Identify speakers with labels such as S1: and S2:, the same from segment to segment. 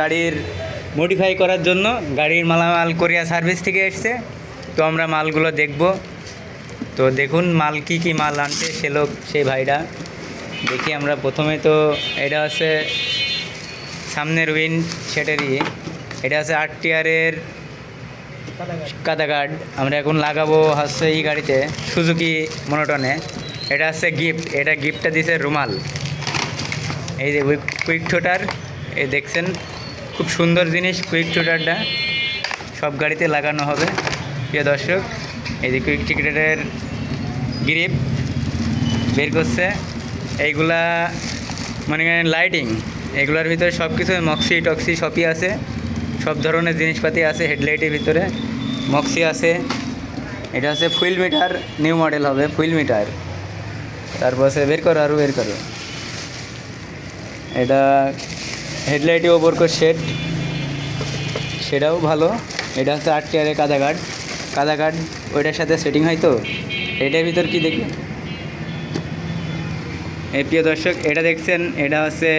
S1: গাড়ির মডিফাই করার জন্য গাড়ির মালামাল কোরিয়া সার্ভিস থেকে এসছে। তো আমরা মালগুলো দেখব। তো দেখুন মাল কি কি মাল আনছে সে লোক সেই ভাইরা। দেখি আমরা প্রথমে তো এটা হচ্ছে সামনের উইন সেটারই। এটা হচ্ছে আট টিয়ারের কাদা গার্ড আমরা এখন লাগাবো হচ্ছে এই গাড়িতে সুজুকি মনোটনে এটা হচ্ছে গিফট এটা গিফটটা দিছে রুমাল। এই যে কুইক ঠোটার এই দেখছেন, খুব সুন্দর জিনিস কুইক ঠোটারটা সব গাড়িতে লাগানো হবে, প্রিয় দর্শক। এই যে কুইক টিকেটের গ্রিপ বের করছে। এইগুলা মানে লাইটিং এগুলোর ভিতরে সব কিছু মক্সি টক্সি সবই আছে। সব ধরনের জিনিসপাতি আছে হেডলাইটের ভিতরে মক্সি আছে। এটা হচ্ছে ফুইল মিটার নিউ মডেল হবে ফুইল মিটার তারপর সে বের করো আরও বের করো। এটা হেডলাইটে ওপর করে শেড। সেটাও ভালো। এটা হচ্ছে আট টিয়ারে কাদা গার্ড। কাদা গার্ড, ওইটার সাথে সেটিং হয় তো? এটার ভিতর কি দেখি? এই প্রিয় দর্শক, এটা দেখছেন, এটা হচ্ছে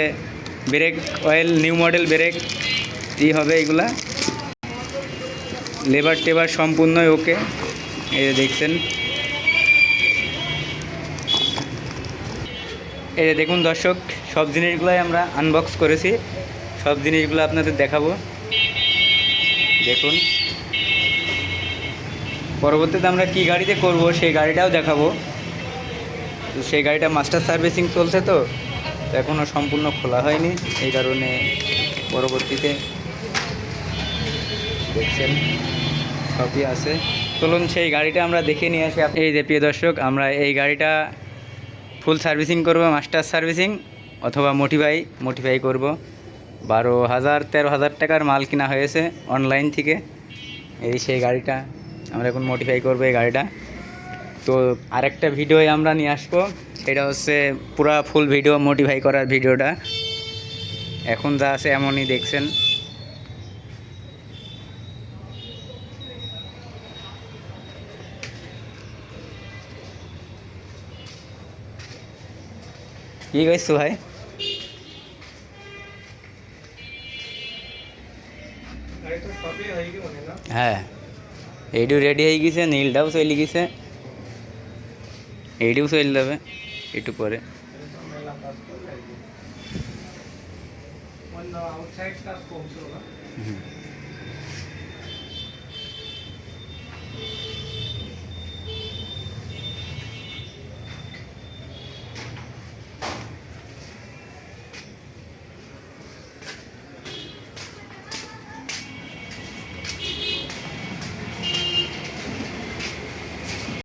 S1: brake oil, new model brake. ই হবে এগুলা। লেবার টেবার সম্পূর্ণই ওকে। এই দেখছেন। এই দেখুন দর্শক সব জিনিসগুলোই আমরা আনবক্স করেছি। সব জিনিসগুলো আপনাদের দেখাবো। দেখুন। পরবর্তীতে আমরা কি গাড়িতে করব সেই গাড়িটাও দেখাবো। তো সেই গাড়িটা মাস্টার সার্ভিসিং চলছে তো এখনও সম্পূর্ণ খোলা হয়নি। এই কারণে পরবর্তীতে দেখছেন, সবই আছে। চলুন সেই গাড়িটা আমরা দেখে নিয়ে আসি। এই যে প্রিয় দর্শক, আমরা এই গাড়িটা ফুল সার্ভিসিং করব মাস্টার সার্ভিসিং অথবা মোটিফাই মোটিফাই করব। বারো হাজার, তেরো হাজার টাকার মাল কিনা হয়েছে অনলাইন থেকে। এই সেই গাড়িটা, আমরা এখন মোটিফাই করব এই গাড়িটা। তো আরেকটা ভিডিওয়ে আমরা নিয়ে আসব, সেটা হচ্ছে পুরা ফুল ভিডিও মোটিফাই করার ভিডিওটা। এখন যা আছে এমনই দেখছেন। কি কইছো ভাই? হ্যাঁ এইটু রেডি হয়ে গেছে নীলটাও চলে গেছে। এইটিও চলে যাবে একটু পরে। হুম।